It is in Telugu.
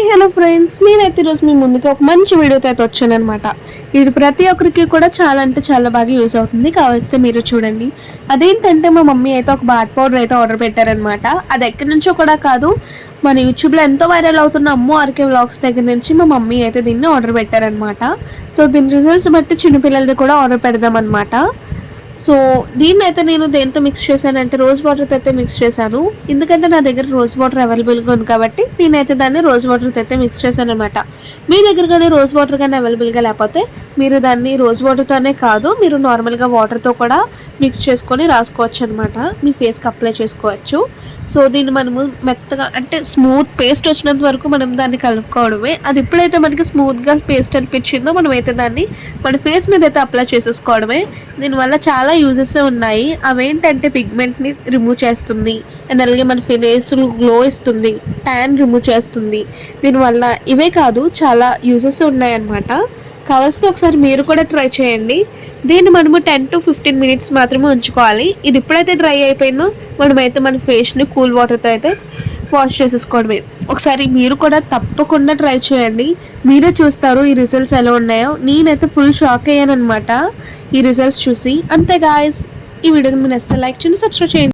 Hi hello friends. నేనైతే ఈరోజు మీ ముందుకి ఒక మంచి వీడియోతో అయితే వచ్చాను అనమాట ఇది ప్రతి ఒక్కరికి కూడా చాలా అంటే చాలా బాగా యూజ్ అవుతుంది. కావాల్సి మీరు చూడండి. అదేంటంటే మా మమ్మీ అయితే ఒక బాత్ పౌడర్ అయితే ఆర్డర్ పెట్టారనమాట అది ఎక్కడి నుంచో కూడా కాదు మన యూట్యూబ్లో ఎంతో వైరల్ అవుతున్న అమ్ము ఆర్కే వ్లాగ్స్ దగ్గర నుంచి మా మమ్మీ అయితే దీన్ని ఆర్డర్ పెట్టారనమాట సో దీని రిజల్ట్స్ బట్టి చిన్నపిల్లలది కూడా ఆర్డర్ పెడదాం అనమాట సో దీన్ని అయితే నేను దేంతో మిక్స్ చేశానంటే రోజ్ వాటర్తో అయితే మిక్స్ చేశాను. ఎందుకంటే నా దగ్గర రోజ్ వాటర్ అవైలబుల్గా ఉంది కాబట్టి నేనైతే దాన్ని రోజ్ వాటర్తో అయితే మిక్స్ చేశాను అనమాట మీ దగ్గర కానీ రోజ్ వాటర్ కానీ అవైలబుల్గా లేకపోతే మీరు దాన్ని రోజ్ వాటర్తోనే కాదు మీరు నార్మల్గా వాటర్తో కూడా మిక్స్ చేసుకొని రాసుకోవచ్చు అనమాట మీ ఫేస్కి అప్లై చేసుకోవచ్చు. సో దీన్ని మనము మెత్తగా అంటే స్మూత్ పేస్ట్ వచ్చినంత వరకు మనం దాన్ని కలుపుకోవడమే. అది ఎప్పుడైతే మనకి స్మూత్గా పేస్ట్ అనిపించిందో మనం అయితే దాన్ని మన ఫేస్ మీద అయితే అప్లై చేసేసుకోవడమే. దీనివల్ల చాలా యూజెస్ ఉన్నాయి. అవేంటంటే పిగ్మెంట్ని రిమూవ్ చేస్తుంది. అండ్ అలాగే మన ఫేస్ గ్లో ఇస్తుంది. ట్యాన్ రిమూవ్ చేస్తుంది. దీనివల్ల ఇవే కాదు చాలా యూజెస్ ఉన్నాయన్నమాట కావాల్సిన ఒకసారి మీరు కూడా ట్రై చేయండి. దీన్ని మనము టెన్ టు ఫిఫ్టీన్ మినిట్స్ మాత్రమే ఉంచుకోవాలి. ఇది ఎప్పుడైతే డ్రై అయిపోయిందో మనమైతే మన ఫేస్ని కూల్ వాటర్తో అయితే వాష్ చేసేసుకోవడమే. ఒకసారి మీరు కూడా తప్పకుండా ట్రై చేయండి. మీరే చూస్తారు ఈ రిజల్ట్స్ ఎలా ఉన్నాయో. నేనైతే ఫుల్ షాక్ అయ్యాను అనమాట ఈ రిజల్ట్స్ చూసి. అంతే గాయస్ ఈ వీడియోని మీరు నచ్చితే లైక్ చేయండి సబ్స్క్రైబ్ చేయండి.